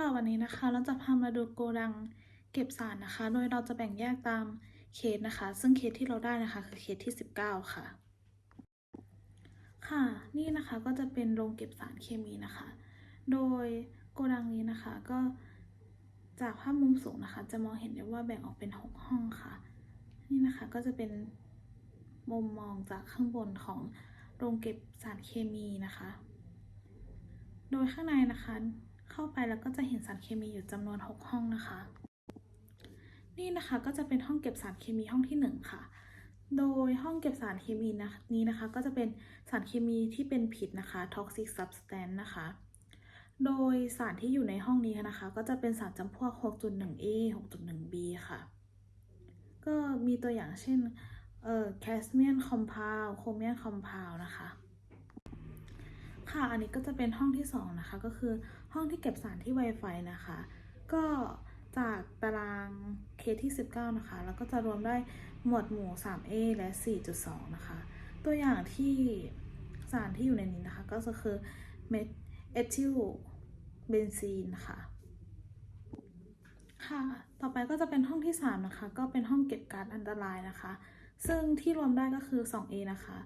ค่ะวันนี้นะคะ เราจะพามาดูโกดังเก็บสารนะคะ โดยเราจะแบ่งแยกตามเคสนะคะ ซึ่งเคสที่เราได้นะคะคือเคสที่ 19 ค่ะ ค่ะ นี่นะคะก็จะเป็นโรงเก็บสารเคมีนะคะ โดยโกดังนี้นะคะก็จากภาพมุมสูงนะคะ จะมองเห็นได้ว่าแบ่งออกเป็น 6 ห้องค่ะ นี่นะคะก็จะเป็นมุมมองจากข้างบนของโรงเก็บสารเคมีนะคะ โดยข้างในนะคะ เข้าไปแล้วก็จะเห็นสารเคมีอยู่จำนวน 6 ห้องนะคะ นี่นะคะก็จะเป็นห้องเก็บสารเคมีห้องที่ 1 ค่ะ โดยห้องเก็บสารเคมีนะนี้นะคะก็จะเป็นสารเคมีที่เป็นพิษนะคะ toxic substance นะคะ โดยสารที่อยู่ในห้องนี้นะคะ ก็จะเป็นสารจำพวก 6.1A 6.1B ค่ะ ก็มีตัวอย่างเช่นเอ่อ cadmium compound chromium compound นะคะ ค่ะ อันนี้ก็จะเป็นห้องที่ 2 นะคะ ก็คือห้องที่เก็บสารที่ Wi-Fi นะคะ ก็จากตารางเคสที่ 19 นะคะ แล้วก็จะรวมได้หมวดหมู่ 3A และ 4.2 นะคะ ตัวอย่างที่สารที่อยู่ในนี้นะคะ ก็จะคือเมทเอทิลเบนซีนค่ะ ค่ะ ต่อไปก็จะเป็นห้องที่ 3 นะคะ ก็เป็นห้องเก็บก๊าซอันตรายนะคะ ซึ่งที่รวมได้ก็คือ 2A นะคะ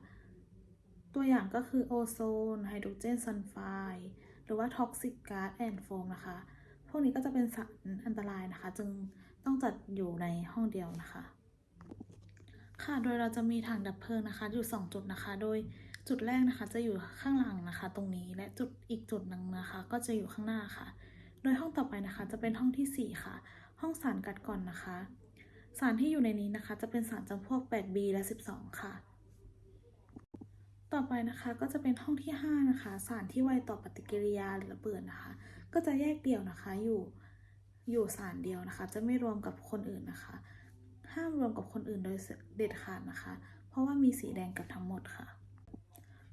ตัวอย่างก็คือโอโซน ไฮโดรเจนซัลไฟด์หรือว่าท็อกซิกก๊าซแอนด์โฟมนะคะ พวกนี้ก็จะเป็นสารอันตรายนะคะ จึงต้องจัดอยู่ในห้องเดียวนะคะ ค่ะ โดยเราจะมีถังดับเพลิงนะคะ อยู่ 2 จุดนะคะ โดยจุดแรกนะคะ จะอยู่ข้างหลังนะคะ ตรงนี้ และจุดอีกจุดหนึ่งนะคะ ก็จะอยู่ข้างหน้าค่ะ โดยห้องต่อไปนะคะ จะเป็นห้องทีสี่4 ค่ะ ห้องสารกัดก่อนนะคะ สารที่อยู่ในนี้นะคะ จะเป็นสารจำพวก 8B และ 12 ค่ะ อไปนะคะก็จะเป็นห้องที่ 5 นะคะ สารที่ไวต่อปฏิกิริยาหรือระเบิดนะคะ ก็จะแยกเดี่ยวนะคะอยู่อยู่สารเดียวนะคะ จะไม่รวมกับคนอื่นนะคะ ห้ามรวมกับคนอื่นโดยเด็ดขาดนะคะ เพราะว่ามีสีแดงกับทั้งหมดค่ะ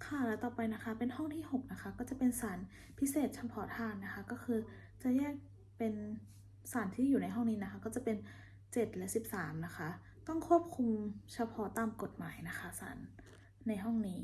ค่ะแล้วต่อไปนะคะเป็นห้องที่ 6 นะคะ ก็จะเป็นสารพิเศษเฉพาะทางนะคะ ก็คือจะแยกเป็นสารที่อยู่ในห้องนี้นะคะ ก็จะเป็น 7 และ 13 นะคะ ต้องควบคุมเฉพาะตามกฎหมายนะคะสารในห้องนี้